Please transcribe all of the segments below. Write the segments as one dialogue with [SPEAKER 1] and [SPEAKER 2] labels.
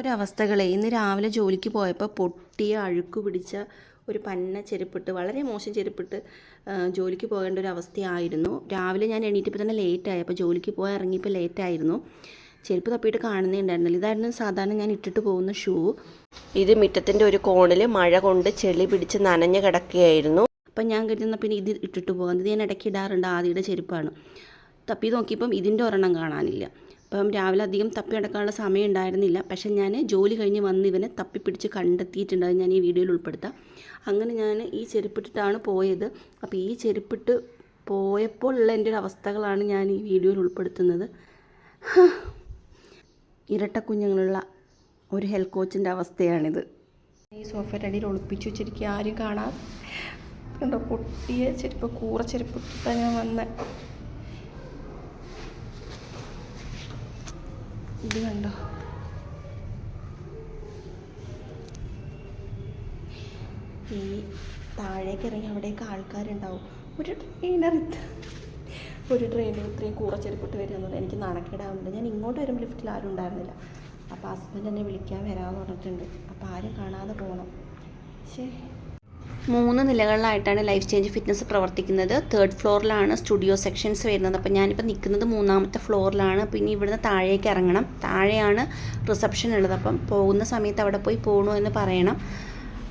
[SPEAKER 1] ഒരവസ്ഥകളെ. ഇന്ന് രാവിലെ ജോലിക്ക് പോയപ്പോൾ പൊട്ടിയ അഴുക്ക് പിടിച്ച ഒരു പന്ന ചെരുപ്പിട്ട് വളരെ മോശം ചെരുപ്പിട്ട് ജോലിക്ക് പോകേണ്ട ഒരു അവസ്ഥയായിരുന്നു. രാവിലെ ഞാൻ എണീറ്റപ്പോൾ തന്നെ ലേറ്റായി അപ്പോൾ ജോലിക്ക് പോകാൻ ഇറങ്ങിയപ്പോൾ ലേറ്റായിരുന്നു ചെരുപ്പ് തപ്പിയിട്ട് കാണുന്നേ ഉണ്ടായിരുന്നില്ല ഇതായിരുന്നു സാധാരണ ഞാൻ ഇട്ടിട്ട് പോകുന്ന ഷൂ. ഇത് മുറ്റത്തിന്റെ ഒരു കോണിൽ മഴ കൊണ്ട് ചെളി പിടിച്ച് നനഞ്ഞ് കിടക്കുകയായിരുന്നു. അപ്പം ഞാൻ കരുതുന്ന പിന്നെ ഇത് ഇട്ടിട്ട് പോകാം. ഇത് ഞാൻ ഇടയ്ക്ക് ഇടാറുണ്ട് ആദ്യയുടെ ചെരുപ്പാണ്. തപ്പി നോക്കിയപ്പം ഇതിന്റെ ഒരെണ്ണം കാണാനില്ല. അപ്പം രാവിലെ അധികം തപ്പി നടക്കാനുള്ള സമയം ഉണ്ടായിരുന്നില്ല. പക്ഷെ ഞാൻ ജോലി കഴിഞ്ഞ് വന്ന് ഇവനെ തപ്പിപ്പിടിച്ച് കണ്ടെത്തിയിട്ടുണ്ട്. അത് ഞാൻ ഈ വീഡിയോയിൽ ഉൾപ്പെടുത്താം. അങ്ങനെ ഞാൻ ഈ ചെരുപ്പിട്ടിട്ടാണ് പോയത്. അപ്പോൾ ഈ ചെരുപ്പിട്ട് പോയപ്പോൾ ഉള്ള എന്റെ ഒരു അവസ്ഥകളാണ് ഞാൻ ഈ വീഡിയോയിൽ ഉൾപ്പെടുത്തുന്നത്. ഇരട്ട കുഞ്ഞുങ്ങളുള്ള ഒരു ഹെൽത്ത് കോച്ചിന്റെ അവസ്ഥയാണിത്. ഈ സോഫയുടെ അടിയിൽ ഒളിപ്പിച്ചു വെച്ചിരിക്കുക. ആരും കാണാൻ കണ്ടോ പൊട്ടിയ ചെരുപ്പ് കൂറ ചെരുപ്പ് ഇട്ടിട്ടാണ് ഞാൻ ഇത് കണ്ടോ? ഈ താഴേക്ക് ഇറങ്ങി അവിടേക്ക് ആൾക്കാരുണ്ടാവും. ഒരു ട്രെയിനർ ഒരു ട്രെയിനിൽ ഇത്രയും കൂറ ചെരുപ്പിട്ട് വരിക എനിക്ക് നാണക്കേടാവുന്നുണ്ട്. ഞാൻ ഇങ്ങോട്ട് വരുമ്പോൾ ലിഫ്റ്റിൽ ആരും ഉണ്ടായിരുന്നില്ല. അപ്പോൾ ഹസ്ബൻഡ് എന്നെ വിളിക്കാൻ വരാമെന്ന് പറഞ്ഞിട്ടുണ്ട്. അപ്പോൾ ആരും കാണാതെ പോകണം ശേ മൂന്ന് നിലകളിലായിട്ടാണ് ലൈഫ് ചേഞ്ച് ഫിറ്റ്നസ് പ്രവർത്തിക്കുന്നത്. തേർഡ് ഫ്ലോറിലാണ് സ്റ്റുഡിയോ സെക്ഷൻസ് വരുന്നത്. അപ്പോൾ ഞാനിപ്പോൾ നിൽക്കുന്നത് മൂന്നാമത്തെ ഫ്ലോറിലാണ് പിന്നെ ഇവിടുന്ന് താഴേക്ക് ഇറങ്ങണം. താഴെയാണ് റിസപ്ഷൻ ഉള്ളത്. അപ്പം പോകുന്ന സമയത്ത് അവിടെ പോയി പോകണോ എന്ന് പറയണം.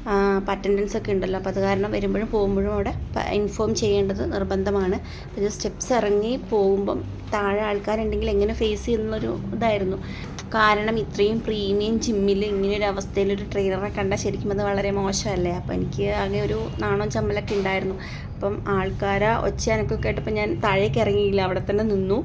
[SPEAKER 1] അപ്പം അറ്റൻഡൻസ് ഒക്കെ ഉണ്ടല്ലോ. അപ്പോൾ അത് കാരണം വരുമ്പോഴും പോകുമ്പോഴും അവിടെ ഇൻഫോം ചെയ്യേണ്ടത് നിർബന്ധമാണ്. ഇത് സ്റ്റെപ്സ് ഇറങ്ങി പോകുമ്പം താഴെ ആൾക്കാരുണ്ടെങ്കിൽ എങ്ങനെ ഫേസ് ചെയ്യുന്നൊരു ഇതായിരുന്നു. കാരണം ഇത്രയും പ്രീമിയം ജിമ്മിൽ ഇങ്ങനെ ഒരു അവസ്ഥയിൽ ഒരു ട്രെയിനറെ കണ്ടാൽ ശരിക്കും അത് വളരെ മോശമല്ലേ? അപ്പോൾ എനിക്ക് ആകെ ഒരു നാണം ചമ്മലൊക്കെ ഉണ്ടായിരുന്നു. അപ്പം ആൾക്കാരെ ഒച്ചയാനൊക്കെ കേട്ടപ്പോൾ ഞാൻ താഴേക്ക് ഇറങ്ങിയില്ല. അവിടെ തന്നെ നിന്നു.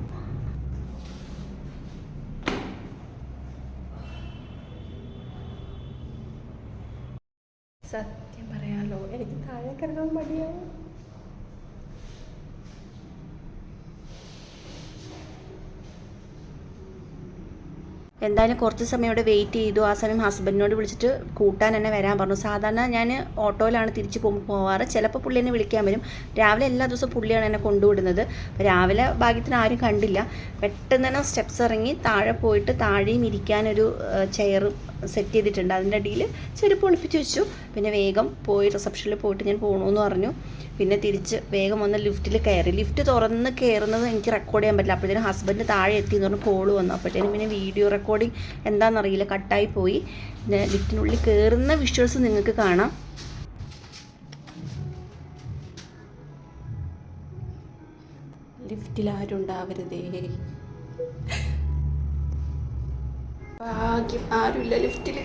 [SPEAKER 1] സത്യം പറയാലോ എനിക്ക് താഴെ കിടക്കാൻ മടിയാവും എന്തായാലും കുറച്ച് സമയം അവിടെ വെയിറ്റ് ചെയ്തു. സമയം ഹസ്ബൻഡിനോട് വിളിച്ചിട്ട് കൂട്ടാൻ എന്നെ വരാൻ പറഞ്ഞു. സാധാരണ ഞാൻ ഓട്ടോയിലാണ് തിരിച്ച് പോവാറ്. ചിലപ്പോൾ പുള്ളി എന്നെ വിളിക്കാൻ വരും. രാവിലെ എല്ലാ ദിവസവും പുള്ളിയാണ് എന്നെ കൊണ്ടുവിടുന്നത്. രാവിലെ ഭാഗ്യത്തിന് ആരും കണ്ടില്ല. പെട്ടെന്ന് തന്നെ സ്റ്റെപ്സ് ഇറങ്ങി താഴെ പോയിട്ട് താഴെയും ഇരിക്കാനൊരു ചെയർ സെറ്റ് ചെയ്തിട്ടുണ്ട്. അതിന്റെ അടിയിൽ ചെരുപ്പ് ഒളിപ്പിച്ച് വെച്ചു. പിന്നെ വേഗം പോയി റിസപ്ഷനിൽ പോയിട്ട് ഞാൻ പോകണമെന്ന് പറഞ്ഞു. പിന്നെ തിരിച്ച് വേഗം വന്ന് ലിഫ്റ്റിൽ കയറി. ലിഫ്റ്റ് തുറന്ന് കയറുന്നത് എനിക്ക് റെക്കോർഡ് ചെയ്യാൻ പറ്റില്ല. അപ്പോഴത്തേനും ഹസ്ബൻഡ് താഴെ എത്തി എന്ന് പറഞ്ഞ് കോൾ വന്നു. അപ്പോഴത്തേനും പിന്നെ വീഡിയോ റെക്കോർഡിങ് എന്താണെന്നറിയില്ല കട്ടായി പോയി. പിന്നെ ലിഫ്റ്റിനുള്ളിൽ കയറുന്ന വിഷ്വൽസ് നിങ്ങൾക്ക് കാണാം. ലിഫ്റ്റിൽ ഉണ്ടാവരുതേ ഭാഗ്യം ആരുമില്ല ലിഫ്റ്റിൽ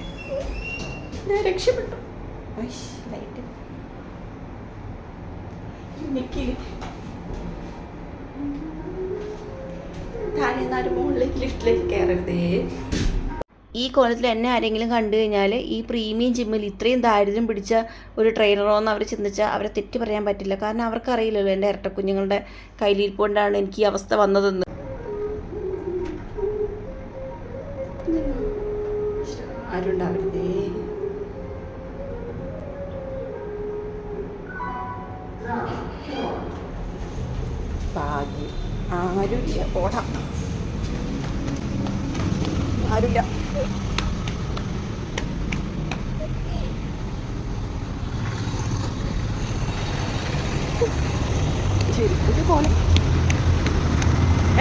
[SPEAKER 1] ഞാൻ രക്ഷപ്പെട്ടു. എനിക്ക് താഴെ നിന്നാരും മുകളിലേക്ക് ലിഫ്റ്റിലേക്ക് കയറരുതേ ഈ കോലത്തിൽ എന്നെ ആരെങ്കിലും കണ്ടു കഴിഞ്ഞാൽ ഈ പ്രീമിയം ജിമ്മിൽ ഇത്രയും ദാരിദ്ര്യം പിടിച്ച ഒരു ട്രെയിനറോ എന്ന് അവർ ചിന്തിച്ചാൽ അവരെ തെറ്റി പറയാൻ പറ്റില്ല. കാരണം അവർക്കറിയില്ലല്ലോ എന്റെ ഇരട്ടക്കുഞ്ഞുങ്ങളുടെ കയ്യിലിരിപ്പുകൊണ്ടാണ് എനിക്ക് ഈ അവസ്ഥ വന്നതെന്ന്. പോലെ.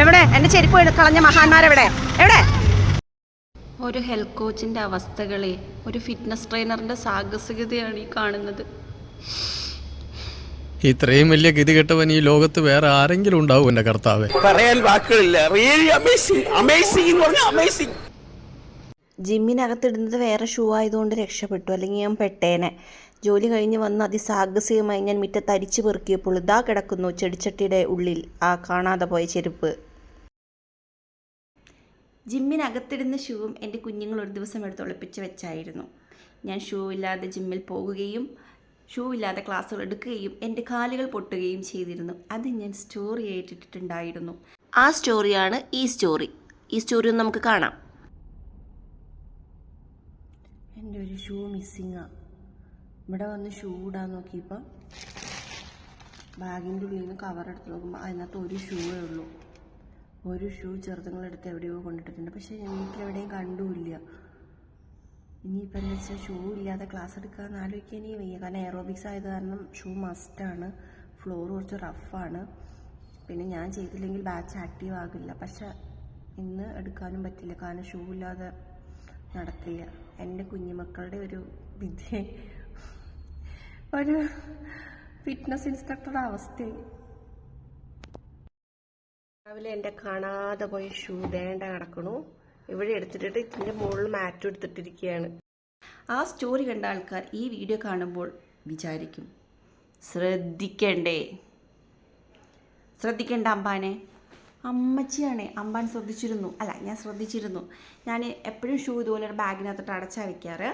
[SPEAKER 1] എവിടെ? എന്റെ ചെരുപ്പ് കളഞ്ഞ മഹാന്മാരെവിടെ? എവിടെ? ഒരു ഹെൽത്ത് കോച്ചിന്റെ അവസ്ഥകളെ ഒരു ഫിറ്റ്നസ് ട്രെയിനറിന്റെ സാഹസികതയാണ് ഈ കാണുന്നത്.
[SPEAKER 2] ഇത്രയും വലിയ ഗതി കെട്ടവൻ ഈ ലോകത്ത് വേറെ ആരെങ്കിലും ഉണ്ടാവും എന്റെ കർത്താവ്.
[SPEAKER 3] പറയാൻ വാക്കുകളില്ല. റിയലി അമേസിംഗ് അമേസിംഗ് എന്ന് പറഞ്ഞാൽ അമേസിംഗ്
[SPEAKER 1] ജിമ്മിനകത്തിടുന്നത് വേറെ ഷൂ ആയതുകൊണ്ട് രക്ഷപ്പെട്ടു. അല്ലെങ്കിൽ ഞാൻ പെട്ടേനെ. ജോലി കഴിഞ്ഞ് വന്ന് അതിസാഹസികമായി ഞാൻ മുറ്റത്ത് അരിച്ചു പെറുക്കിയപ്പോൾ ഇതാ കിടക്കുന്നു ചെടിച്ചട്ടിയുടെ ഉള്ളിൽ. ആ കാണാതെ പോയ ചെരുപ്പ്. ജിമ്മിനകത്തിടുന്ന ഷൂവും എന്റെ കുഞ്ഞുങ്ങൾ ഒരു ദിവസം എടുത്ത് ഒളിപ്പിച്ച് വെച്ചായിരുന്നു. ഞാൻ ഷൂ ഇല്ലാതെ ജിമ്മിൽ പോകുകയും ഷൂ ഇല്ലാതെ ക്ലാസ്സുകൾ എടുക്കുകയും എന്റെ കാലുകൾ പൊട്ടുകയും ചെയ്തിരുന്നു. അത് ഞാൻ സ്റ്റോറി ആയിട്ടിട്ടുണ്ടായിരുന്നു ആ സ്റ്റോറിയാണ് ഈ സ്റ്റോറി ഈ സ്റ്റോറി ഒന്ന് നമുക്ക് കാണാം. എന്റെ ഒരു ഷൂ മിസ്സിങ്ങാണ് ഇവിടെ വന്ന് ഷൂ ഇടാൻ നോക്കിയപ്പോൾ ബാഗിന്റെ ഉള്ളിൽ നിന്ന് കവർ എടുത്ത് നോക്കുമ്പോൾ അതിനകത്ത് ഒരു ഷൂവേ ഉള്ളൂ. ഒരു ഷൂ ചെറുതുങ്ങളെടുത്ത് എവിടെയോ കൊണ്ടിട്ടിട്ടുണ്ട്. പക്ഷേ ഞാൻ വീട്ടിലെവിടെയും കണ്ടുമില്ല. ഇനിയിപ്പോൾ എന്ന് വെച്ചാൽ ഷൂ ഇല്ലാതെ ക്ലാസ് എടുക്കാമെന്ന് ആലോചിക്കാനേ വയ്യ. കാരണം എയറോബിക്സ് ആയത് കാരണം ഷൂ മസ്റ്റാണ് ഫ്ലോർ കുറച്ച് റഫാണ് പിന്നെ ഞാൻ ചെയ്തില്ലെങ്കിൽ ബാച്ച് ആക്റ്റീവ് ആകില്ല. പക്ഷെ ഇന്ന് എടുക്കാനും പറ്റില്ല. കാരണം ഷൂ ഇല്ലാതെ നടക്കില്ല. എന്റെ കുഞ്ഞുമക്കളുടെ ഒരു വിദ്യ ഒരു ഫിറ്റ്നസ് ഇൻസ്ട്രക്ടറുടെ അവസ്ഥയായി രാവിലെ എന്റെ കാണാതെ പോയ ഷൂ ദേണ്ട കിടക്കണു ഇവിടെ എടുത്തിട്ടിട്ട് ഇതിന്റെ മുകളിൽ മാറ്റ് എടുത്തിട്ടിരിക്കുകയാണ്. ആ സ്റ്റോറി കണ്ട ആൾക്കാർ ഈ വീഡിയോ കാണുമ്പോൾ വിചാരിക്കും ശ്രദ്ധിക്കണ്ടേ? ശ്രദ്ധിക്കേണ്ട അമ്പാനെ. അമ്മച്ചിയാണ്. അമ്പാൻ ശ്രദ്ധിച്ചിരുന്നു. അല്ല ഞാൻ ശ്രദ്ധിച്ചിരുന്നു. ഞാൻ എപ്പോഴും ഷൂ ഇതുപോലെ ഒരു ബാഗിനകത്തിട്ട് അടച്ചാ വയ്ക്കാറ്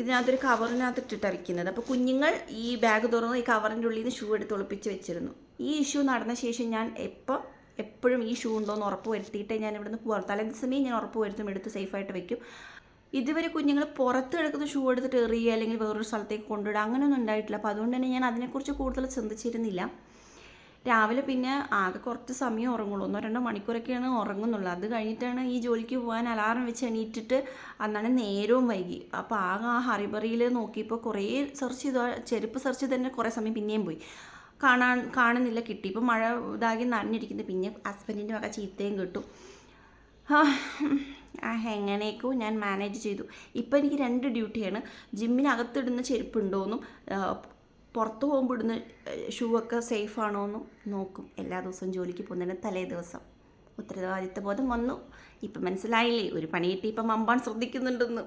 [SPEAKER 1] ഇതിനകത്തൊരു കവറിനകത്ത് അരയ്ക്കുന്നത്. അപ്പോൾ കുഞ്ഞുങ്ങൾ ഈ ബാഗ് തുറന്ന് ഈ കവറിന്റെ ഉള്ളിൽ നിന്ന് ഷൂ എടുത്ത് ഒളിപ്പിച്ച് വെച്ചിരുന്നു. ഈ ഇഷ്യൂ നടന്ന ശേഷം ഞാൻ എപ്പോൾ എപ്പോഴും ഈ ഷൂ ഉണ്ടോ എന്ന് ഉറപ്പ് വരുത്തിയിട്ടേ ഞാൻ ഇവിടുന്ന് പോകാം തലേ ദിവസമേ ഞാൻ ഉറപ്പ് വരുത്തും എടുത്ത് സേഫായിട്ട് വെക്കും. ഇതുവരെ കുഞ്ഞുങ്ങൾ പുറത്ത് കിടക്കുന്ന ഷൂ എടുത്തിട്ട് എറിയുക അല്ലെങ്കിൽ വേറൊരു സ്ഥലത്തേക്ക് കൊണ്ടുവിടുക അങ്ങനെയൊന്നും ഉണ്ടായിട്ടില്ല. അപ്പോൾ അതുകൊണ്ട് തന്നെ ഞാൻ അതിനെക്കുറിച്ച് കൂടുതൽ ചിന്തിച്ചിരുന്നില്ല. രാവിലെ പിന്നെ ആകെ കുറച്ച് സമയം ഉറങ്ങുള്ളൂ. ഒന്നോ രണ്ടോ മണിക്കൂറൊക്കെയാണ് ഉറങ്ങുന്നുള്ളൂ. അത് കഴിഞ്ഞിട്ടാണ് ഈ ജോലിക്ക് പോകാൻ അലാറം വെച്ച് എണീറ്റിട്ട് അന്നാണ് നേരവും വൈകി. അപ്പോൾ ആകെ ആ ഹറിബറിയിൽ നോക്കിയപ്പോൾ കുറേ സെർച്ച് ചെയ്തു. ചെരുപ്പ് സെർച്ച് ചെയ്ത് തന്നെ കുറേ സമയം പിന്നെയും പോയി. കാണാൻ കാണുന്നില്ല കിട്ടി. ഇപ്പം മഴ ഇതാകി നനഞ്ഞിരിക്കുന്നത് പിന്നെ ഹസ്ബൻഡിന്റെ വക ചീത്തയും കിട്ടും. എങ്ങനെയൊക്കെയോ ഞാൻ മാനേജ് ചെയ്തു. ഇപ്പം എനിക്ക് രണ്ട് ഡ്യൂട്ടിയാണ് ജിമ്മിനകത്തിടുന്ന ചെരുപ്പുണ്ടോയെന്നും പുറത്ത് പോകുമ്പോൾ ഇടുന്ന ഷൂ ഒക്കെ സേഫ് ആണോ എന്നും നോക്കും. എല്ലാ ദിവസവും ജോലിക്ക് പോകുന്നതിന് തലേ ദിവസം. ഉത്തരവാദിത്ത ബോധം വന്നു. ഇപ്പം മനസ്സിലായില്ലേ? ഒരു പണി കിട്ടി ഇപ്പം മമ്പാൻ ശ്രദ്ധിക്കുന്നുണ്ടെന്ന്.